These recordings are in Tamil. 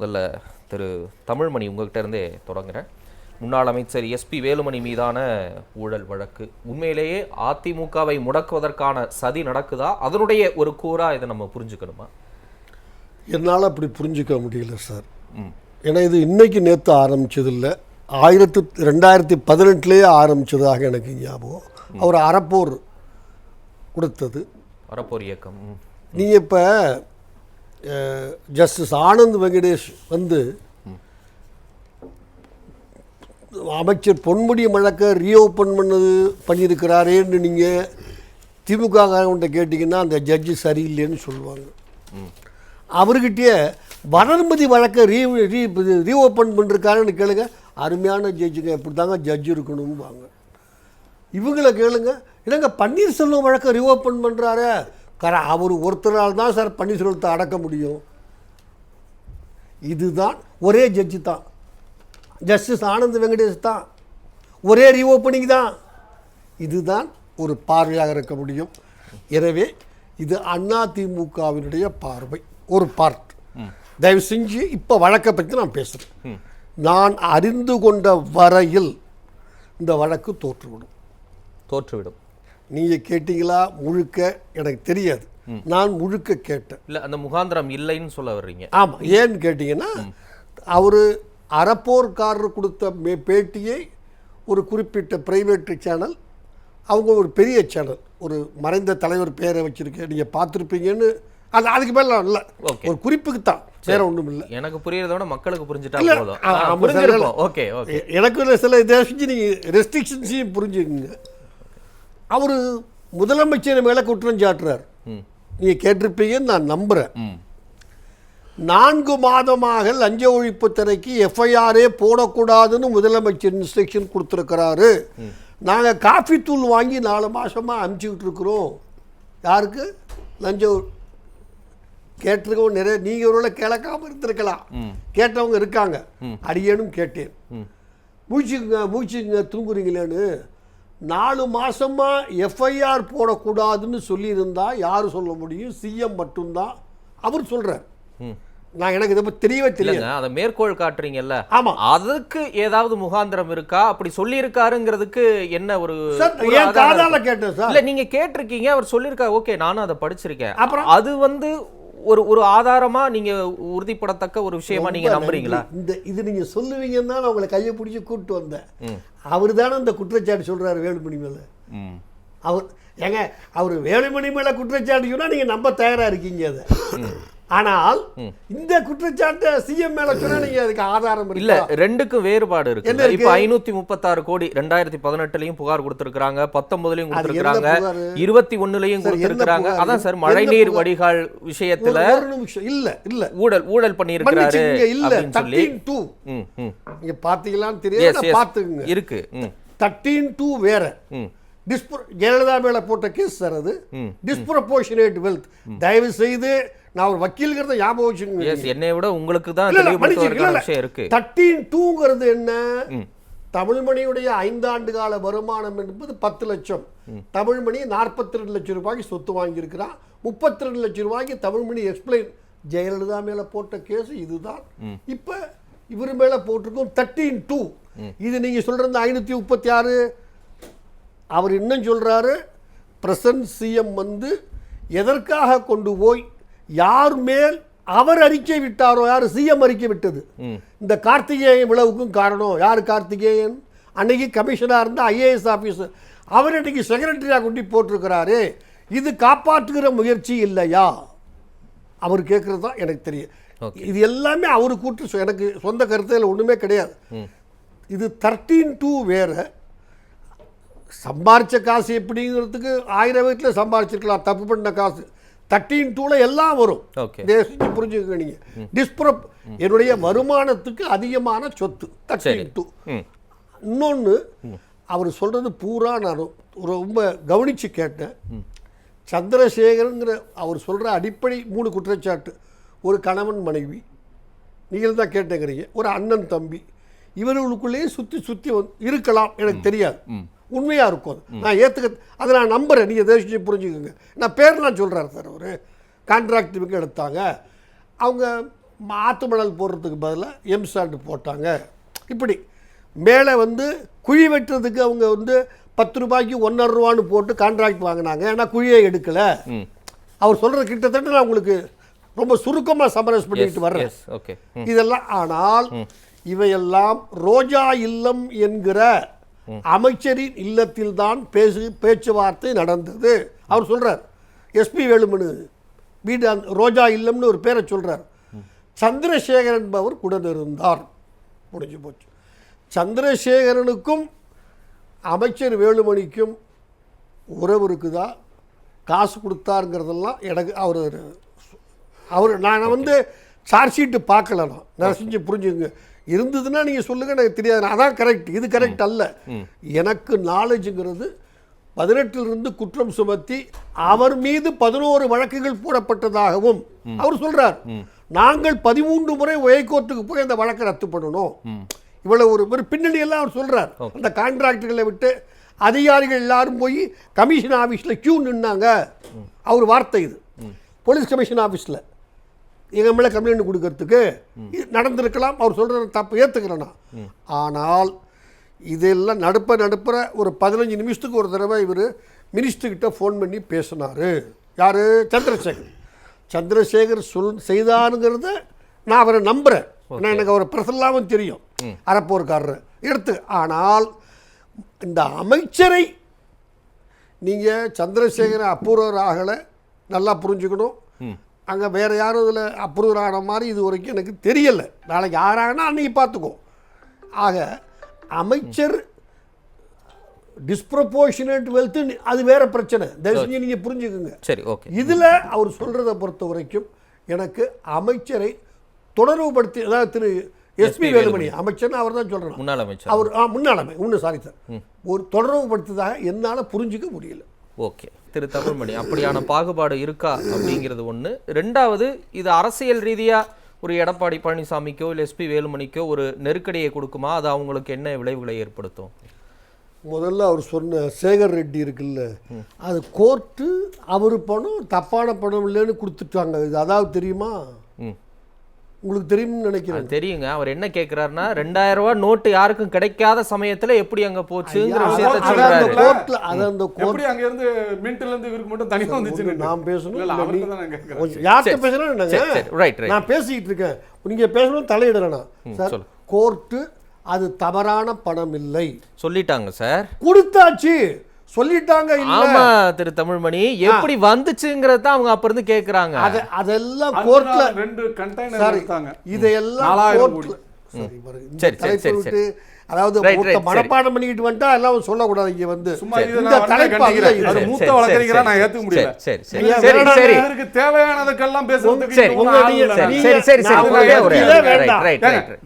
முதல்ல திரு தமிழ்மணி உங்ககிட்ட இருந்தே தொடங்குறேன். முன்னாள் அமைச்சர் எஸ்பி வேலுமணி மீதான ஊழல் வழக்கு. உண்மையிலேயே அதிமுகவை முடக்குவதற்கான சதி நடக்குதா? அதனுடைய ஒரு கூறா இதை நம்ம புரிஞ்சுக்கணுமா? என்னால் அப்படி புரிஞ்சுக்க முடியல சார். ம். ஏன்னா இது இன்னைக்கு நேற்று ஆரம்பிச்சது இல்லை ஆயிரத்து ரெண்டாயிரத்தி பதினெட்டுலேயே ஆரம்பிச்சதாக எனக்கு ஞாபகம். அவர் அறப்போர் கொடுத்தது. வரப்போர் இயக்கம். நீங்கள் இப்போ ஜஸ்டிஸ் ஆனந்த் வெங்கடேஷ் வந்து அமைச்சர் பொன்முடி வழக்கை ரீஓப்பன் பண்ணது பண்ணியிருக்கிறாரேன்னு நீங்கள் திமுக காரங்கிட்ட கேட்டிங்கன்னா அந்த ஜட்ஜு சரியில்லைன்னு சொல்லுவாங்க. அவர்கிட்டயே வளர்மதி வழக்கை ரீ ரீ ரீஓப்பன் பண்ணிருக்காருன்னு கேளுங்க. அருமையான ஜட்ஜுங்க இப்படி தாங்க ஜட்ஜ் இருக்கணும்பாங்க. இவங்களை கேளுங்க. என்னங்க பன்னீர்செல்வம் வழக்கை ரீஓப்பன் பண்ணுறாரு கர அவர் ஒருத்தரால் தான் சார் பன்னீர்செல்வத்தை அடக்க முடியும். இதுதான் ஒரே ஜட்ஜு தான். ஜஸ்டிஸ் ஆனந்த் வெங்கடேஷ் தான். ஒரே ரீஓப்பனிங் தான். இதுதான் ஒரு பார்வையாக இருக்க முடியும். எனவே இது அதிமுகவினுடைய பார்வை. ஒரு பார்ட் தயவு செஞ்சு இப்போ வழக்கை பற்றி நான் பேசுகிறேன் நான் அறிந்து கொண்ட வரையில் இந்த வழக்கு தோற்றுவிடும். தோற்றுவிடும். நீங்கள் கேட்டீங்களா முழுக்க? எனக்கு தெரியாது. நான் முழுக்க கேட்டேன். இல்ல அந்த முகாந்திரம் இல்லைன்னு சொல்ல வர்றீங்க. ஆமாம் ஏன்னு கேட்டிங்கன்னா அவர் அறப்போர்காரர் கொடுத்த மே பேட்டியை ஒரு குறிப்பிட்ட பிரைவேட் சேனல் அவங்க ஒரு பெரிய சேனல் ஒரு மறைந்த தலைவர் பேரை வச்சுருக்கேன் நீங்கள் பார்த்துருப்பீங்கன்னு அது அதுக்கு மேலே இல்லை. ஒரு குறிப்புக்கு தான். வேற ஒன்றும் இல்லை. எனக்கு புரியறத விட மக்களுக்கு புரிஞ்சுட்டா. Okay okay. எனக்கு சில இதை செஞ்சு நீங்கள் ரெஸ்ட்ரிக்ஷன்ஸையும் புரிஞ்சுக்குங்க. அவர் முதலமைச்சர் மேலே குற்றம் சாட்டுறார். நீங்கள் கேட்டிருப்பீங்கன்னு நான் நம்புகிறேன் நான்கு மாதமாக லஞ்ச ஒழிப்பு துறைக்கு எஃப்ஐஆரே போடக்கூடாதுன்னு முதலமைச்சர் இன்ஸ்ட்ரக்ஷன் கொடுத்துருக்கிறாரு. நாங்கள் காஃபி தூள் வாங்கி நாலு மாசமாக அனுப்பிச்சிக்கிட்டு இருக்கிறோம். யாருக்கு? லஞ்ச கேட்டிருக்கவங்க நிறைய நீங்கள் ஒருவேளை கேட்காம இருந்திருக்கலாம். கேட்டவங்க இருக்காங்க. அடியேனும் கேட்டேன். மூச்சுங்க மூச்சுங்க தூங்குறீங்களேன்னு நாலு மாசமா எஃப்ஐஆர் போடக்கூடாதுன்னு சொல்லியிருந்தா யார் சொல்ல முடியும்? சிஎம் மட்டும்தான். அவர் சொல்றார். ம். நான் எனக்கு இதை தெரியவே இல்லைங்க அதை மேற்கோள் காட்டுறீங்கல்ல. ஆமா. அதுக்கு ஏதாவது முகாந்திரம் இருக்கா? அப்படி சொல்லியிருக்காருங்கிறதுக்கு என்ன ஒரு? கேட்டேன் சார். இல்ல நீங்க கேட்டிருக்கீங்க அவர் சொல்லியிருக்காரு. ஓகே நானும் அதை படிச்சிருக்கேன். அப்புறம்? அது வந்து ஒரு ஒரு ஆதாரமா நீங்க உறுதிப்படத்தக்க ஒரு விஷயமா நீங்க நம்புறீங்களா. இந்த இது நீங்க சொல்லுவீங்கன்னு தான் நான் உங்களை கையை பிடிச்சி கூப்பிட்டு வந்தேன். அவர் தானே இந்த குற்றச்சாட்டு சொல்றாரு வேலுமணி மேல. அவர் ஏங்க அவர் வேலுமணி மேல குற்றச்சாட்டு சொன்னா நீங்க நம்ப தயாரா இருக்கீங்க அதை. ஆனால் இந்த குற்றச்சாட்டை சிஎம் மேல சொன்னா நீங்க அதுக்கு ஆதாரம் இல்ல ரெண்டுக்கும் வேறுபாடு இருக்கு? இப்ப ஐநூத்தி முப்பத்தாறு கோடி ரெண்டாயிரத்தி பதினெட்டுலயும் புகார் கொடுத்திருக்காங்க பத்தொன்பதுலயும் கொடுத்திருக்காங்க? இருபத்தி ஒண்ணுலயும் கொடுத்திருக்காங்க? அதான் சார் மழைநீர்? வடிகால் விஷயத்துல இல்ல இல்ல. ஊழல் ஊழல் பண்ணியிருக்கிறாரு இல்ல. சொல்லி. நீங்க பாத்தீங்களான்னு yes. பாத்துக்குங்க. இருக்கு தர்டீன் டூ வேற. ம் டிஸ்புர ஜெயலலிதா மேல போட்ட கேஸ் சார் அது. டிஸ்ப்ரப்போர்ஷனேட் வெல்த் தயவு செய்து நான் ஒரு வக்கீல்கிறத ஞாபகம் வச்சுக்கோங்க. என்னை விட உங்களுக்கு தான் இருக்கு. தர்டீன் டூங்கிறது என்ன. தமிழ்மணியுடைய ஐந்தாண்டு கால வருமானம் என்பது பத்து லட்சம். தமிழ்மணி நாற்பத்தி ரெண்டு லட்சம் ரூபாய்க்கு சொத்து வாங்கியிருக்கிறான் முப்பத்தி ரெண்டு லட்சம் ரூபாய்க்கு தமிழ்மணி எக்ஸ்பிளைன் ஜெயலலிதா மேல போட்ட கேஸ் இதுதான். இப்ப இவர் மேல போட்டிருக்கோம் தர்டீன் டூ இது நீங்க சொல்றது ஐநூத்தி முப்பத்தி ஆறு. அவர் இன்னும் சொல்றாரு பிரசன்ட் சிஎம் வந்து எதற்காக கொண்டு போய் யார் மேல் அவர் அறிக்கை விட்டாரோ யார் சிஎம் அறிக்கை விட்டது. இந்த கார்த்திகேயன் விளவுக்கும் காரணம். யார் கார்த்திகேயன்? அன்னைக்கு கமிஷனாக இருந்த ஐஏஎஸ் ஆஃபீஸர் அவர் இன்னைக்கு செக்ரட்டரியாக கொண்டு போட்டிருக்கிறாரு. இது காப்பாற்றுகிற முயற்சி இல்லையா? அவர் கேட்குறது தான் எனக்கு தெரியும். இது எல்லாமே அவர் கூட்டு சொ- எனக்கு சொந்த கருத்தில் ஒன்றுமே கிடையாது. இது தர்டீன் டூ வேற. சம்பாரிச்ச காசு எப்படிங்கிறதுக்கு ஆயிரம் வீட்டில் சம்பாரிச்சிருக்கலாம். தப்பு பண்ண காசு. தர்டீன் டூவில் எல்லாம் வரும். ஓகே தேசிச்சு புரிஞ்சுக்க நீங்க. டிஸ்ப்ரப் என்னுடைய வருமானத்துக்கு அதிகமான சொத்து. தர்டீன் டூ இன்னொன்று அவர் சொல்றது பூரா நான் ரொம்ப கவனிச்சு கேட்டேன். சந்திரசேகரங்கிற அவர் சொல்ற அடிப்படை மூணு குற்றச்சாட்டு. ஒரு கணவன் மனைவி. நீங்கள் தான் கேட்டேங்கிறீங்க. ஒரு அண்ணன் தம்பி. இவர்களுக்குள்ளேயே சுற்றி சுற்றி வந்து இருக்கலாம். எனக்கு தெரியாது. உண்மையா இருக்கும் அது. நான் ஏற்றுக்க அதை நான் நம்புறேன். நீங்கள் தேசிய புரிஞ்சுக்கோங்க. நான் பேர்லாம் சொல்றாரு சார் அவர். கான்ட்ராக்ட் இவங்க எடுத்தாங்க. அவங்க ஆத்து மணல் போடுறதுக்கு பதிலாக எம் சாண்ட் போட்டாங்க. இப்படி. மேலே வந்து குழி வெட்டுறதுக்கு அவங்க வந்து பத்து ரூபாய்க்கு ஒன்றரை ரூபான்னு போட்டு கான்ட்ராக்ட் வாங்கினாங்க. ஏன்னா குழியை எடுக்கலை. அவர் சொல்கிற கிட்டத்தட்ட நான் உங்களுக்கு ரொம்ப சுருக்கமாக சமரஸ் பண்ணிட்டு வர்றேன். இதெல்லாம் ஆனால் இவையெல்லாம் ரோஜா இல்லம் என்கிற அமைச்சரின் இல்லத்தில் தான் பேசு பேச்சுவார்த்தை நடந்தது. அவர் சொல்றார் எஸ்பி வேலுமணி வீடு அந்த ரோஜா இல்லம்னு ஒரு பேரை சொல்றார். சந்திரசேகரன் என்பவர் கூட இருந்தார். முடிஞ்சு போச்சு. சந்திரசேகரனுக்கும் அமைச்சர் வேலுமணிக்கும் உறவு இருக்குதா காசு கொடுத்தாருங்கிறதெல்லாம் எனக்கு அவர் அவர் நான் வந்து சார்ஜ் ஷீட்டு பார்க்கல நான். நான் செஞ்சு புரிஞ்சுங்க இருந்ததுன்னா நீங்கள் சொல்லுங்கள் எனக்கு தெரியாது. அதான் கரெக்ட் இது கரெக்ட் அல்ல. எனக்கு நாலேஜுங்கிறது பதினெட்டிலிருந்து குற்றம் சுமத்தி அவர் மீது பதினோரு வழக்குகள் போடப்பட்டதாகவும் அவர் சொல்றார். நாங்கள் பதிமூன்று முறை உயர்கோர்ட்டுக்கு போய் அந்த வழக்கை ரத்து பண்ணணும். இவ்வளவு ஒரு ஒரு பின்னணி எல்லாம் அவர் சொல்றார். அந்த கான்ட்ராக்டுகளை விட்டு அதிகாரிகள் எல்லாரும் போய் கமிஷன் ஆஃபீஸில் கியூ நின்னாங்க. அவர் வார்த்தை இது. போலீஸ் கமிஷன் ஆஃபீஸில் எங்கள் மேலே கம்ப்ளைண்ட் கொடுக்கறதுக்கு நடந்திருக்கலாம் அவர் சொல்கிற தப்பு ஏற்றுக்கிறேன் நான் ஆனால் இதெல்லாம் நடுப்ப நடுப்புற ஒரு பதினஞ்சு நிமிஷத்துக்கு ஒரு தடவை இவர் மினிஸ்டர்கிட்ட ஃபோன் பண்ணி பேசினார். யார்? சந்திரசேகர். சந்திரசேகர் சொல் செய்தாருங்கிறத நான் அவரை நம்புகிறேன் ஏன்னா எனக்கு அவரை பர்சனலாகவும் தெரியும். அறப்போர்க்காரர். எடுத்து ஆனால் இந்த அமைச்சரை நீங்கள் சந்திரசேகர அப்ரூவர் ஆகலை நல்லா புரிஞ்சுக்கணும். அங்கே வேறு யாரும் இதில் அப்ரூவர் ஆன மாதிரி இது வரைக்கும் எனக்கு தெரியலை. நாளைக்கு யாராகனா அன்னைக்கு பார்த்துக்கோ ஆக அமைச்சர் டிஸ்ப்ரப்போர்ஷனேட் வெல்த்து அது வேற பிரச்சனை. தயவு செஞ்சு நீங்கள் புரிஞ்சுக்குங்க. சரி ஓகே. இதில் அவர் சொல்கிறத பொறுத்த வரைக்கும் எனக்கு அமைச்சரை தொடர்புபடுத்தி அதாவது திரு எஸ்பி வேலுமணி. அமைச்சர்னு அவர் தான் சொல்கிறேன் முன்னாள் அமைச்சர். அவர் ஆ முன்னாளமை ஒன்று சாரி சார் ஒரு தொடர்புபடுத்ததாக என்னால் புரிஞ்சுக்க முடியல. ஓகே. திரு தமிழ்மணி அப்படியான பாகுபாடு இருக்கா அப்படிங்கிறது ஒண்ணு. ரெண்டாவது இது அரசியல் ரீதியா ஒரு எடப்பாடி பழனிசாமிக்கோ இல்லை எஸ்பி வேலுமணிக்கோ ஒரு நெருக்கடியை கொடுக்குமா? அது அவங்களுக்கு என்ன விளைவுகளை ஏற்படுத்தும்? முதல்ல அவர் சொன்ன சேகர் ரெட்டி இருக்குல்ல அது கோர்ட்டு அவர் பணம் தப்பான பணம் இல்லைன்னு கொடுத்துட்டாங்க. இது அதாவது தெரியுமா? உங்களுக்கு தெரியும்னு நினைக்கிறேன். தெரியுங்க. அவர் என்ன கேக்குறாருன்னா ரெண்டாயிரம் ரூபாய் நோட்டு யாருக்கும் கிடைக்காத சமயத்துல எப்படி அங்க போச்சுங்கிற விஷயத்த அது அந்த சொல்றாரு கோர்ட்ல அது அந்த கோர்ட் எப்படி அங்க இருந்து மின்ட்ல இருந்து இவருக்கு மட்டும் தனியா வந்துச்சு நான் பேசணும் இல்ல யார்கிட்ட right, right. நான் பேசிக்கிட்டு இருக்கேன். நீங்க பேசணும் தலையிடலாம் சார். கோர்ட்டு அது தவறான பணம் இல்லை. சொல்லிட்டாங்க சார். கொடுத்தாச்சு. சொல்லிட்டாங்க இல்ல. ஆமா திரு தமிழ்மணி. எப்படி வந்துச்சுங்கிறத தான் அவங்க அப்ப இருந்து கேக்குறாங்க. அத அதெல்லாம் கோர்ட்ல ரெண்டு கண்டெய்னர் எடுத்தாங்க. நாலாயிரம் கோர்ட்ல சரி சரி, சரி, அதாவது. மனப்பாடம் பண்ணிக்கிட்டு வந்துட்டா எல்லாம் சொல்லக்கூடாது இங்க வந்து. சும்மா இது இந்த வந்து தலைப்பு மூத்த வழக்கறிஞரா நான் ஏத்துக்க முடியல. சரி சரி சரி. சரி தேவையானதுக்கெல்லாம் பேசுறதுக்கு சரி. சரி சரி சரி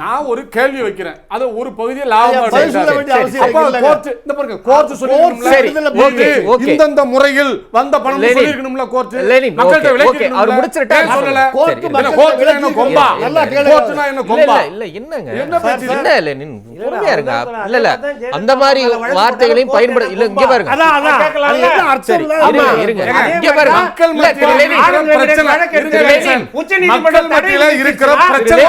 நான் ஒரே கேள்வி வைக்கிறேன். அது ஒரு பகுதியை லாபமா. Court court. இந்தந்த முறையில் வந்த பணம். சொல்லிருக்கணும்ல கோர்ட் மக்கள்கிட்ட. இருக்கணும்ல. அவர் முடிச்சிட்டாரு. சொல்லல? மக்கள்கிட்ட கோர்ட்னா என்ன கொம்பா? இல்ல, நல்லா கேளுங்க. கோர்ட்னா என்ன இல்ல கொம்பா இல்ல இல்ல என்னங்க? என்ன இல்ல நின் பொறுமையா இருங்க இல்ல இல்ல. அந்த மாதிரி வார்த்தைகளையும் பயன்பட இல்ல இங்க பாருங்க? இருங்க இங்க பாருங்க. இருக்கிற பிரச்சனை?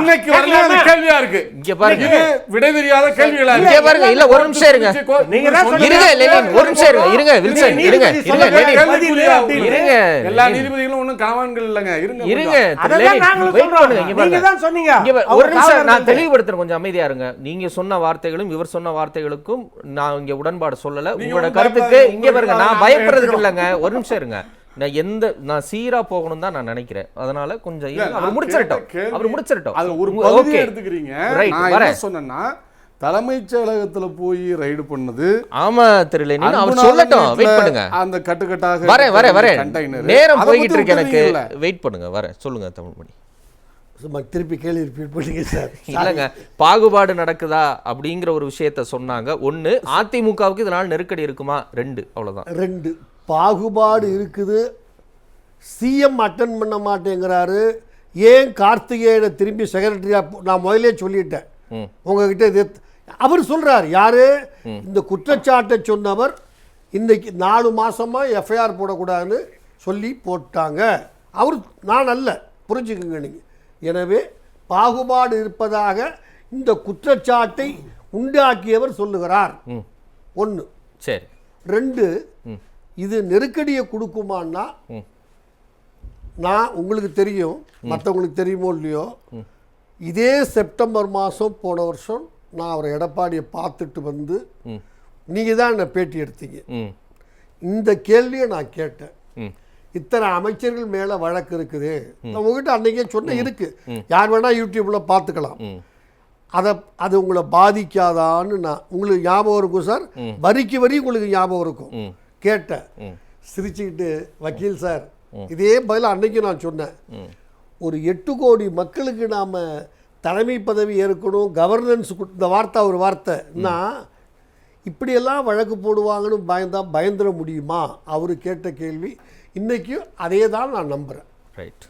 இன்னைக்கு வரல? கேள்வியா இருக்கு. இங்க பாருங்க. இது விடை தெரியாத கேள்விகளா இங்க பாருங்க. இல்ல ஒரு நிமிஷம் இருங்க. நீங்க தான் சொல்லுங்க. இருங்க லெனின். ஒரு நிமிஷம் இருங்க. இருங்க வில்சன். இருங்க. இருங்க. லெனின். இருங்க எல்லா. நீதிபதிகளும் ஒண்ணும் காவான்கள் இல்லைங்க. இருங்க இருங்க அதான் நாங்களும் சொல்றோம். நீங்க. தான் சொன்னீங்க. ஒரு நிமிஷம் நான் தெளிவுபடுத்துறேன். கொஞ்சம் அமைதியா இருங்க. நீங்க சொன்ன வார்த்தைகளும் இவர் சொன்ன வார்த்தைகளுக்கும் நான் இங்க உடன்பாடு சொல்லல. உங்களோட கருத்துக்கு. இங்க பாருங்க நான் பயப்படுறதுக்கு நான் இல்லைங்க. ஒரு நிமிஷம் இருங்க. நான் எந்த நான் சீரா போகணும் தான் நான் நினைக்கிறேன். அதனால கொஞ்சம். அவர் கேள்வி- அவர் முடிச்சிடட்டும். அது ஒரு okay. எடுத்துக்கிறீங்க. நான் என்ன. சொன்னேன்னா தலைமைச் செயலகத்துல போய் ரைடு பண்ணது ஆமா திரு லெனின். அவர் சொல்லட்டும். வெயிட் பண்ணுங்க. அந்த கட்டுக்கட்டாக வரேன் வரேன் வரேன். நேரம் போய்கிட்டு இருக்கு எனக்கு? வெயிட் பண்ணுங்க வரேன். சொல்லுங்க தமிழ்மணி. சும்மா திருப்பி கேள்வி ரிப்பீட் பண்ணுங்க சார். இல்லைங்க. பாகுபாடு நடக்குதா அப்படிங்கிற ஒரு விஷயத்த சொன்னாங்க. ஒண்ணு அதிமுகவுக்கு இதனால் நெருக்கடி இருக்குமா? ரெண்டு அவ்வளவுதான். ரெண்டு பாகுபாடு இருக்குது. சிஎம் அட்டன் பண்ண மாட்டேங்கிறாரு. ஏன் கார்த்திகேயனை திரும்பி செக்ரட்டரியா நான் முதலே சொல்லிட்டேன். உங்ககிட்ட இது அவர் சொல்றார் யாரு? இந்த குற்றச்சாட்டை சொன்னவர் இன்னைக்கு நாலு மாசமா எஃப்ஐஆர் போடக்கூடாதுன்னு சொல்லி போட்டாங்க. அவர் நான் அல்ல புரிஞ்சுக்குங்க நீங்க. எனவே பாகுபாடு இருப்பதாக இந்த குற்றச்சாட்டை உண்டாக்கியவர் சொல்லுகிறார். ஒன்று சரி. ரெண்டு இது நெருக்கடியை கொடுக்குமான்னா. நான் உங்களுக்கு தெரியும் மற்றவங்களுக்கு தெரியுமோ இல்லையோ இதே செப்டம்பர் மாதம் போன வருஷம் நான் அவரை எடப்பாடியை பார்த்துட்டு வந்து நீங்கள் தான் என்னை பேட்டி எடுத்தீங்க. இந்த கேள்வியை நான் கேட்டேன். இத்தனை அமைச்சர்கள் மேலே வழக்கு இருக்குது. உங்ககிட்ட அன்னைக்கே சொன்ன இருக்கு. யார் வேணா யூடியூப்ல பார்த்துக்கலாம். ம். அதை அது உங்களை பாதிக்காதான்னு நான் உங்களுக்கு ஞாபகம் இருக்கும் சார். வரிக்கு வரி உங்களுக்கு ஞாபகம் இருக்கும். கேட்டேன். சிரிச்சுக்கிட்டு வக்கீல் சார் இதே பதில் அன்னைக்கு நான் சொன்னேன். ஒரு எட்டு கோடி மக்களுக்கு நாம் தலைமை பதவி ஏற்கணும் கவர்னன்ஸ் இந்த வார்த்தை ஒரு வார்த்தைன்னா இப்படியெல்லாம் வழக்கு போடுவாங்கன்னு பயந்தா பயந்துட முடியுமா? அவர் கேட்ட கேள்வி. இன்றைக்கும் அதே தான் நான் நம்புகிறேன் ரைட்